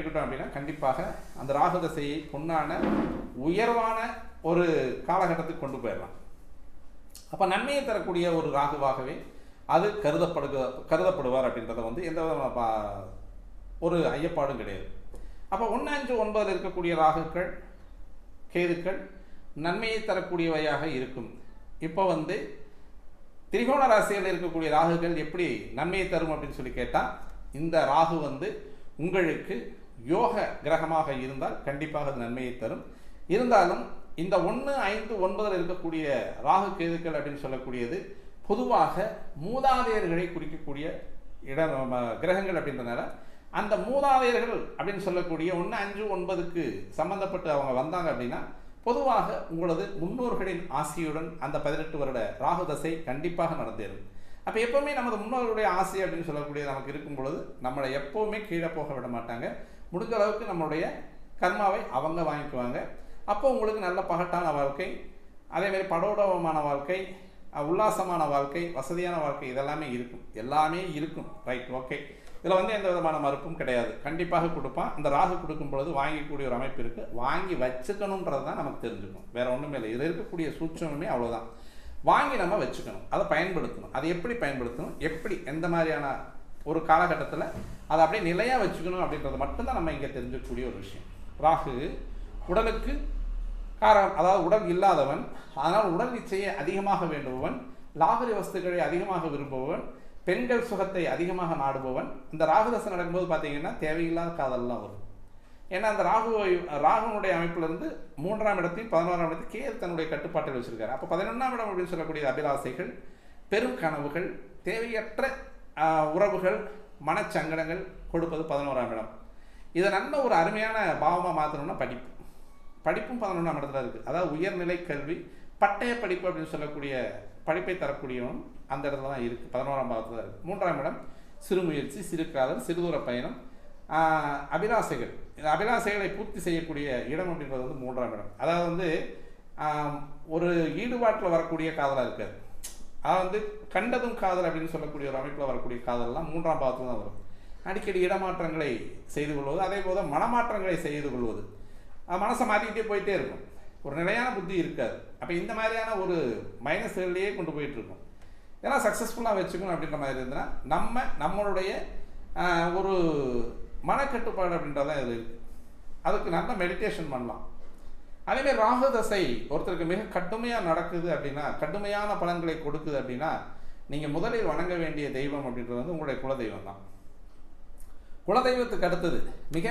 இருக்கட்டும் அப்படின்னா கண்டிப்பாக அந்த ராகு தசையை பொன்னான உயர்வான ஒரு காலகட்டத்துக்கு கொண்டு போயிடலாம். அப்போ நன்மையை தரக்கூடிய ஒரு ராகுவாகவே அது கருதப்படுக கருதப்படுவார் அப்படின்றத வந்து எந்த விதமான பா- ஒரு ஐயப்பாடும் கிடையாது. அப்போ ஒன்று அஞ்சு ஒன்பதில் இருக்கக்கூடிய ராகுக்கள் கேதுக்கள் நன்மையை தரக்கூடியவையாக இருக்கும். இப்போ வந்து திரிகோண ராசியில் இருக்கக்கூடிய ராகுகள் எப்படி நன்மையை தரும் அப்படின்னு சொல்லி கேட்டால் இந்த ராகு வந்து உங்களுக்கு யோக கிரகமாக இருந்தால் கண்டிப்பாக அது நன்மையை தரும். இருந்தாலும் இந்த ஒன்று ஐந்து ஒன்பதில் இருக்கக்கூடிய ராகு கேதுக்கள் அப்படின்னு சொல்லக்கூடியது பொதுவாக மூதாதையர்களை குறிக்கக்கூடிய இட கிரகங்கள் அப்படின்றனால அந்த மூதாதையர்கள் அப்படின்னு சொல்லக்கூடிய ஒன்று அஞ்சு ஒன்பதுக்கு சம்பந்தப்பட்டு அவங்க வந்தாங்க அப்படின்னா பொதுவாக உங்களது முன்னோர்களின் ஆசையுடன் அந்த பதினெட்டு வருட ராகு தசை கண்டிப்பாக நடந்தேறும். அப்போ எப்போவுமே நமது முன்னோர்களுடைய ஆசை அப்படின்னு சொல்லக்கூடிய நமக்கு இருக்கும் பொழுது நம்மளை எப்போவுமே கீழே போக விட மாட்டாங்க. முடிஞ்ச அளவுக்கு நம்மளுடைய கர்மாவை அவங்க வாங்கிக்குவாங்க. அப்போ உங்களுக்கு நல்ல பகட்டான வாழ்க்கை அதேமாதிரி படோடவமான வாழ்க்கை உல்லாசமான வாழ்க்கை வசதியான வாழ்க்கை இதெல்லாமே இருக்கும். எல்லாமே இருக்கும். ரைட் ஓகே இதில் வந்து எந்த விதமான மறுப்பும் கிடையாது. கண்டிப்பாக கொடுப்பான். அந்த ராகு கொடுக்கும் பொழுது வாங்கிக்கூடிய ஒரு அமைப்பு இருக்குது வாங்கி வச்சுக்கணுன்றது தான் நமக்கு தெரிஞ்சுக்கணும் வேறு ஒன்றுமே இல்லை. இதில் இருக்கக்கூடிய சூட்சமே அவ்வளோதான் வாங்கி நம்ம வச்சுக்கணும். அதை பயன்படுத்தணும். அதை எப்படி பயன்படுத்தணும்? எப்படி? எந்த மாதிரியான ஒரு காலகட்டத்தில் அதை அப்படியே நிலையாக வச்சுக்கணும் அப்படின்றது மட்டும்தான் நம்ம இங்கே தெரிஞ்சுக்கக்கூடிய ஒரு விஷயம். ராகு உடலுக்கு காரணம் அதாவது உடல் இல்லாதவன் அதனால் உடல் இச்சையை அதிகமாக வேண்டுபவன் லாகரி வஸ்துக்களை அதிகமாக விரும்புபவன் பெண்கள் சுகத்தை அதிகமாக நாடுபவன். இந்த ராகுதசம் நடக்கும்போது பார்த்தீங்கன்னா தேவையில்லாத காதல்லாம் வரும். ஏன்னா அந்த ராகு ராகுனுடைய அமைப்பிலிருந்து மூன்றாம் இடத்தையும் பதினோராம் இடத்தையும் கேது தன்னுடைய கட்டுப்பாட்டில் வச்சுருக்காரு. அப்போ பதினொன்றாம் இடம் அப்படின்னு சொல்லக்கூடிய அபிலாசைகள் பெரும் கனவுகள் தேவையற்ற உறவுகள் மனச்சங்கடங்கள் கொடுப்பது பதினோராம் இடம். இதை நல்ல ஒரு அருமையான பாவமாக மாற்றணும்னா படிப்பு. படிப்பும் பதினொன்றாம் இடத்துல இருக்குது அதாவது உயர்நிலை கல்வி பட்டய படிப்பு அப்படின்னு சொல்லக்கூடிய படிப்பை தரக்கூடியவன் அந்த இடத்துல தான் இருக்குது பதினோராம் பாவத்தில் தான் இருக்குது மூன்றாம் இடம் சிறு முயற்சி சிறு காதல் சிறுதூர பயணம். அபிலாசைகள். இந்த அபிலாசைகளை பூர்த்தி செய்யக்கூடிய இடம் அப்படின்றது வந்து மூன்றாம் இடம். அதாவது வந்து ஒரு ஈடுபாட்டில் வரக்கூடிய காதலாக இருக்காது அதாவது வந்து கண்டதும் காதல் அப்படின்னு சொல்லக்கூடிய ஒரு அமைப்பில் வரக்கூடிய காதல்லாம் மூன்றாம் பாவத்தில் தான் வரும். அடிக்கடி இடமாற்றங்களை செய்து கொள்வது அதே போல் மனமாற்றங்களை செய்து கொள்வது. மனசை மாற்றிக்கிட்டே போயிட்டே இருக்கும். ஒரு நிலையான புத்தி இருக்காது. அப்போ இந்த மாதிரியான ஒரு மைனஸ்கள்லேயே கொண்டு போயிட்டு இருக்கும் சக்ஸஸ்ஃபுல்லாக வச்சுக்கணும் அப்படின்ற மாதிரி இருந்ததுன்னா நம்ம நம்மளுடைய ஒரு மனக்கட்டுப்பாடு அப்படின்றதான் இது இருக்குது அதுக்கு நல்ல மெடிடேஷன் பண்ணலாம். அதேமாதிரி ராகு தசை ஒருத்தருக்கு மிக கடுமையாக நடக்குது அப்படின்னா கடுமையான பலன்களை கொடுக்குது அப்படின்னா நீங்கள் முதலில் வணங்க வேண்டிய தெய்வம் அப்படின்றது வந்து உங்களுடைய குலதெய்வம் தான் குலதெய்வத்துக்கு அடுத்தது மிக மிக